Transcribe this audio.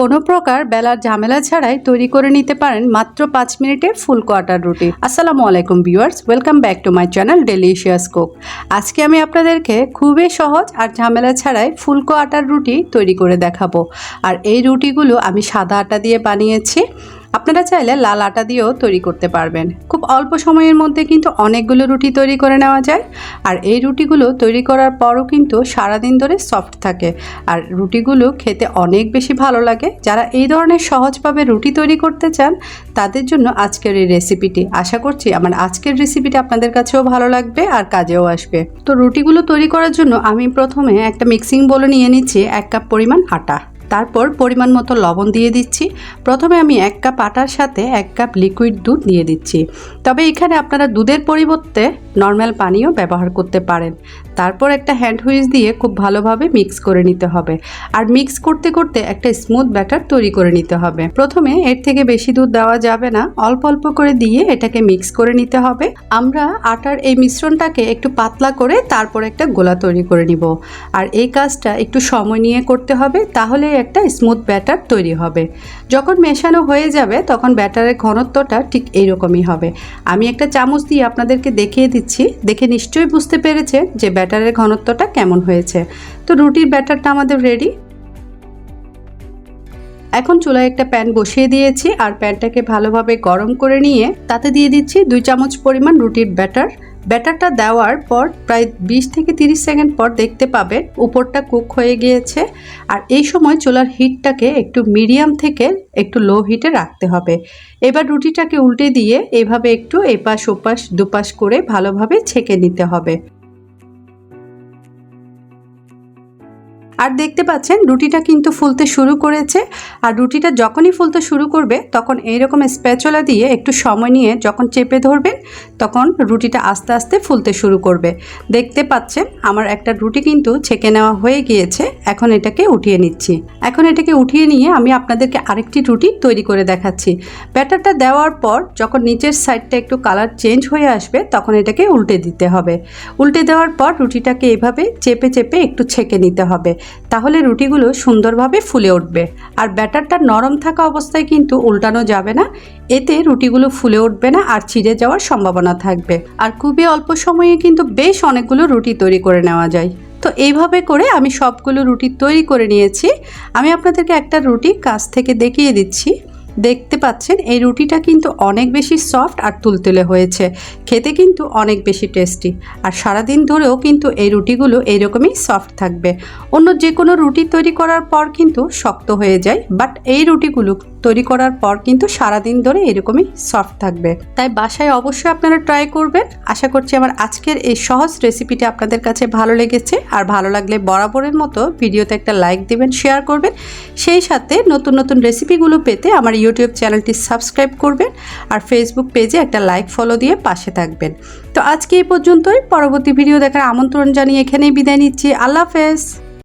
কোনো প্রকার বেলার ঝামেলা ছাড়াই তৈরি করে নিতে পারেন মাত্র পাঁচ মিনিটে ফুল কোয়াটার রুটি। আসসালামু আলাইকুম viewers, welcome back to my channel delicious cook. আজকে আমি আপনাদেরকে খুবই সহজ আর ঝামেলা ছাড়াই ফুল আটার রুটি তৈরি করে দেখাবো। আর এই রুটিগুলো আমি সাদা আটা দিয়ে বানিয়েছি। আপনারা চাইলে লাল আটা দিয়েও তৈরি করতে পারবেন। খুব অল্প সময়ের মধ্যে কিন্তু অনেকগুলো রুটি তৈরি করে নেওয়া যায়। আর এই রুটিগুলো তৈরি করার পরও কিন্তু সারাদিন ধরে সফট থাকে। আর রুটিগুলো খেতে অনেক বেশি ভালো লাগে। যারা এই ধরনের সহজভাবে রুটি তৈরি করতে চান, তাদের জন্য আজকের এই রেসিপিটি। আশা করছি আমার আজকের রেসিপিটি আপনাদের কাছেও ভালো লাগবে আর কাজেও আসবে। তো রুটিগুলো তৈরি করার জন্য আমি প্রথমে একটা মিক্সিং বলে নিয়ে নিচ্ছি এক কাপ পরিমাণ আটা। তারপর পরিমাণ মতো লবণ দিয়ে দিচ্ছি। প্রথমে আমি এক কাপ আটার সাথে এক কাপ লিকুইড দুধ দিয়ে দিচ্ছি। তবে এখানে আপনারা দুধের পরিবর্তে নর্মাল পানিও ব্যবহার করতে পারেন। তারপর একটা হ্যান্ড হুইস দিয়ে খুব ভালোভাবে মিক্স করে নিতে হবে। আর মিক্স করতে করতে একটা স্মুথ ব্যাটার তৈরি করে নিতে হবে। প্রথমে এর থেকে বেশি দুধ দেওয়া যাবে না। অল্প অল্প করে দিয়ে এটাকে মিক্স করে নিতে হবে। আমরা আটার এই মিশ্রণটাকে একটু পাতলা করে তারপর একটা গোলা তৈরি করে নিব। আর এই কাজটা একটু সময় নিয়ে করতে হবে। তাহলে একটা স্মুথ ব্যাটার তৈরি হবে। যখন মেশানো হয়ে যাবে, তখন ব্যাটারের ঘনত্বটা ঠিক এইরকমই হবে। আমি একটা চামচ দিয়ে আপনাদেরকে দেখিয়ে দিচ্ছি। দেখে নিশ্চয়ই বুঝতে পেরেছে যে ব্যাটারের ঘনত্বটা কেমন হয়েছে। তো রুটির ব্যাটারটা আমাদের রেডি এখন চুলায় একটা প্যান বসিয়ে দিয়েছি আর প্যানটাকে ভালোভাবে গরম করে নিয়ে তাতে দিয়ে দিচ্ছি দুই চামচ পরিমাণ রুটির ব্যাটার। ব্যাটারটা দেওয়ার পর প্রায় বিশ থেকে তিরিশ সেকেন্ড পর দেখতে পাবেন উপরটা কুক হয়ে গিয়েছে। আর এই সময় চুলার হিটটাকে একটু মিডিয়াম থেকে একটু লো হিটে রাখতে হবে। এবার রুটিটাকে উল্টে দিয়ে এভাবে একটু এপাশ ওপাশ দুপাশ করে ভালোভাবে ছেঁকে নিতে হবে। আর দেখতে পাচ্ছেন রুটিটা কিন্তু ফুলতে শুরু করেছে। আর রুটিটা যখনই ফুলতে শুরু করবে, তখন এইরকম স্প্যাচলা দিয়ে একটু সময় নিয়ে যখন চেপে ধরবেন, তখন রুটিটা আস্তে আস্তে ফুলতে শুরু করবে। দেখতে পাচ্ছেন, আমার একটা রুটি কিন্তু ছেঁকে নেওয়া হয়ে গিয়েছে। এখন এটাকে উঠিয়ে নিচ্ছি। এখন এটাকে উঠিয়ে নিয়ে আমি আপনাদেরকে আরেকটি রুটি তৈরি করে দেখাচ্ছি। ব্যাটারটা দেওয়ার পর যখন নিচের সাইডটা একটু কালার চেঞ্জ হয়ে আসবে, তখন এটাকে উল্টে দিতে হবে। উল্টে দেওয়ার পর রুটিটাকে এভাবে চেপে চেপে একটু ছেঁকে নিতে হবে। তাহলে রুটিগুলো সুন্দরভাবে ফুলে উঠবে। আর ব্যাটারটা নরম থাকা অবস্থায় কিন্তু উল্টানো যাবে না। এতে রুটিগুলো ফুলে উঠবে না আর ছিঁড়ে যাওয়ার সম্ভাবনা থাকবে। আর খুবই অল্প সময়ে কিন্তু বেশ অনেকগুলো রুটি তৈরি করে নেওয়া যায়। তো এইভাবে করে আমি সবগুলো রুটি তৈরি করে নিয়েছি। আমি আপনাদেরকে একটা রুটি কাছ থেকে দেখিয়ে দিচ্ছি। দেখতে পাচ্ছেন, এই রুটিটা কিন্তু অনেক বেশি সফট আর তুলতুলে হয়েছে। খেতে কিন্তু অনেক বেশি টেস্টি। আর সারাদিন ধরেও কিন্তু এই রুটিগুলো এইরকমই সফট থাকবে। অন্য যে কোনো রুটি তৈরি করার পর কিন্তু শক্ত হয়ে যায়, বাট এই রুটিগুলো তৈরি করার পর কিন্তু সারাদিন ধরে এরকমই সফট থাকবে। তাই বাসায় অবশ্যই আপনারা ট্রাই করবেন। আশা করছি আমার আজকের এই সহজ রেসিপিটি আপনাদের কাছে ভালো লেগেছে। আর ভালো লাগলে বরাবরের মতো ভিডিওতে একটা লাইক দিবেন, শেয়ার করবেন। সেই সাথে নতুন নতুন রেসিপিগুলো পেতে আমার ইউটিউব চ্যানেলটি সাবস্ক্রাইব করবেন আর ফেসবুক পেজে একটা লাইক ফলো দিয়ে পাশে থাকবেন। তো আজকে এই পর্যন্তই। পরবর্তী ভিডিও দেখার আমন্ত্রণ জানিয়ে এখানেই বিদায় নিচ্ছি। আল্লাহ হাফেজ।